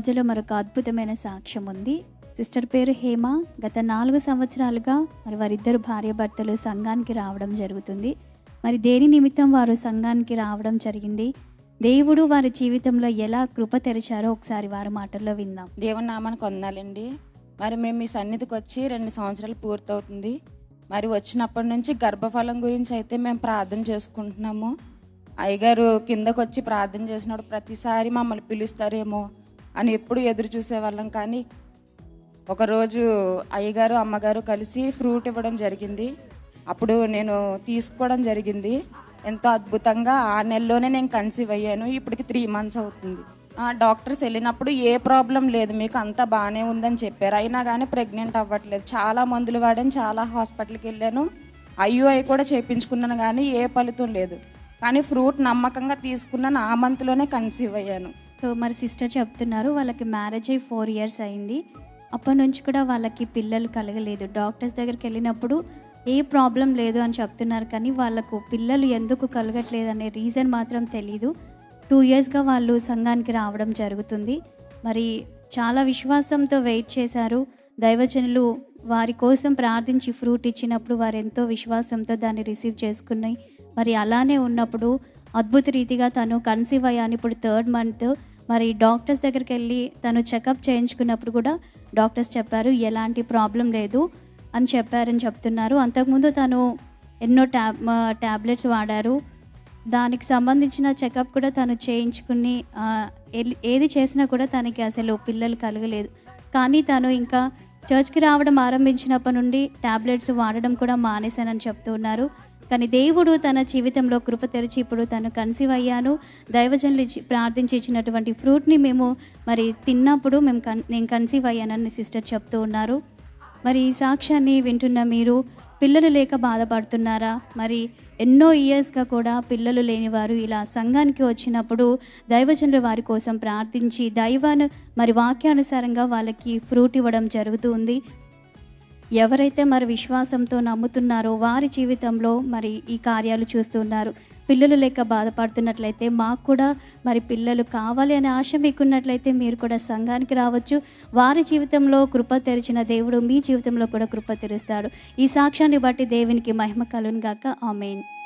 మధ్యలో మరొక అద్భుతమైన సాక్ష్యం ఉంది. సిస్టర్ పేరు హేమ. గత నాలుగు సంవత్సరాలుగా మరి వారిద్దరు భార్యాభర్తలు సంఘానికి రావడం జరుగుతుంది. మరి దేని నిమిత్తం వారు సంఘానికి రావడం జరిగింది? దేవుడు వారి జీవితంలో ఎలా కృప తెరిచారో ఒకసారి వారి మాటల్లో విందాం. దేవుని నామానికి వందాలండి మరి మేము మీ సన్నిధికి వచ్చి రెండు సంవత్సరాలు పూర్తవుతుంది. మరి వచ్చినప్పటి నుంచి గర్భఫలం గురించి అయితే మేము ప్రార్థన చేసుకుంటున్నాము. అయ్యగారు కిందకు వచ్చి ప్రార్థన చేసినప్పుడు ప్రతిసారి మమ్మల్ని పిలుస్తారేమో. అని ఎప్పుడు ఎదురు చూసేవాళ్ళం. కానీ ఒకరోజు అయ్యగారు అమ్మగారు కలిసి ఫ్రూట్ ఇవ్వడం జరిగింది. అప్పుడు నేను తీసుకోవడం జరిగింది. ఎంతో అద్భుతంగా ఆ నెలలోనే నేను కన్సీవ్ అయ్యాను. ఇప్పటికి త్రీ మంత్స్ అవుతుంది. ఆ డాక్టర్స్ వెళ్ళినప్పుడు ఏ ప్రాబ్లం లేదు. మీకు అంతా బాగానే ఉందని చెప్పారు. అయినా కానీ ప్రెగ్నెంట్ అవ్వట్లేదు. చాలా మందులు వాడాను. చాలా హాస్పిటల్కి వెళ్ళాను. ఐయుఐ కూడా చేయించుకున్నాను కానీ ఏ ఫలితం లేదు. కానీ ఫ్రూట్ నమ్మకంగా తీసుకున్నాను. ఆ మంత్లోనే కన్సీవ్ అయ్యాను. సో మరి సిస్టర్ చెప్తున్నారు వాళ్ళకి మ్యారేజ్ అయ్యి ఫోర్ ఇయర్స్ అయింది. అప్పటి నుంచి కూడా వాళ్ళకి పిల్లలు కలగలేదు. డాక్టర్స్ దగ్గరికి వెళ్ళినప్పుడు ఏ ప్రాబ్లం లేదు అని చెప్తున్నారు కానీ వాళ్ళకు పిల్లలు ఎందుకు కలగట్లేదు అనే రీజన్ మాత్రం తెలీదు. టూ ఇయర్స్గా వాళ్ళు సంఘానికి రావడం జరుగుతుంది. మరి చాలా విశ్వాసంతో వెయిట్ చేశారు. దైవజనులు వారి కోసం ప్రార్థించి ఫ్రూట్ ఇచ్చినప్పుడు వారు ఎంతో విశ్వాసంతో దాన్ని రిసీవ్ చేసుకున్నాయి. మరి అలానే ఉన్నప్పుడు అద్భుత రీతిగా తను కన్సీవ్ అయ్యాను. ఇప్పుడు థర్డ్ మంత్. మరి డాక్టర్స్ దగ్గరికి వెళ్ళి తను చెకప్ చేయించుకున్నప్పుడు కూడా డాక్టర్స్ చెప్పారు ఎలాంటి ప్రాబ్లం లేదు అని చెప్పారని చెప్తున్నారు. అంతకుముందు తను ఎన్నో ట్యాబ్ ట్యాబ్లెట్స్ వాడారు. దానికి సంబంధించిన చెకప్ కూడా తను చేయించుకుని ఏది చేసినా కూడా తనకి అసలు పిల్లలు కలగలేదు. కానీ తను ఇంకా చర్చ్కి రావడం ఆరంభించినప్పటి నుండి ట్యాబ్లెట్స్ వాడడం కూడా మానేశానని చెప్తూ ఉన్నారు కానీ దేవుడు తన జీవితంలో కృప తెరిచి ఇప్పుడు తను కన్సీవ్ అయ్యాను. దైవజనులు ఇచ్చి ప్రార్థించి ఇచ్చినటువంటి ఫ్రూట్ని మేము మరి తిన్నప్పుడు మేము కన్ నేను కన్సీవ్ అయ్యానని సిస్టర్ చెప్తూ ఉన్నారు. మరి ఈ సాక్ష్యాన్ని వింటున్న మీరు పిల్లలు లేక బాధపడుతున్నారా? మరి ఎన్నో ఇయర్స్గా కూడా పిల్లలు లేనివారు ఇలా సంఘానికి వచ్చినప్పుడు దైవజనులు వారి కోసం ప్రార్థించి దైవాను మరి వాక్యానుసారంగా వాళ్ళకి ఫ్రూట్ ఇవ్వడం జరుగుతూ ఉంది. ఎవరైతే మరి విశ్వాసంతో నమ్ముతున్నారో వారి జీవితంలో మరి ఈ కార్యాలు చూస్తున్నారు పిల్లలు లేక బాధపడుతున్నట్లయితే మాకు కూడా మరి పిల్లలు కావాలి అనే ఆశ మీకున్నట్లయితే మీరు కూడా సంఘానికి రావచ్చు. వారి జీవితంలో కృప తెరిచిన దేవుడు మీ జీవితంలో కూడా కృప తెరుస్తాడు. ఈ సాక్ష్యాన్ని బట్టి దేవునికి మహిమ కలును గాక ఆమెన్.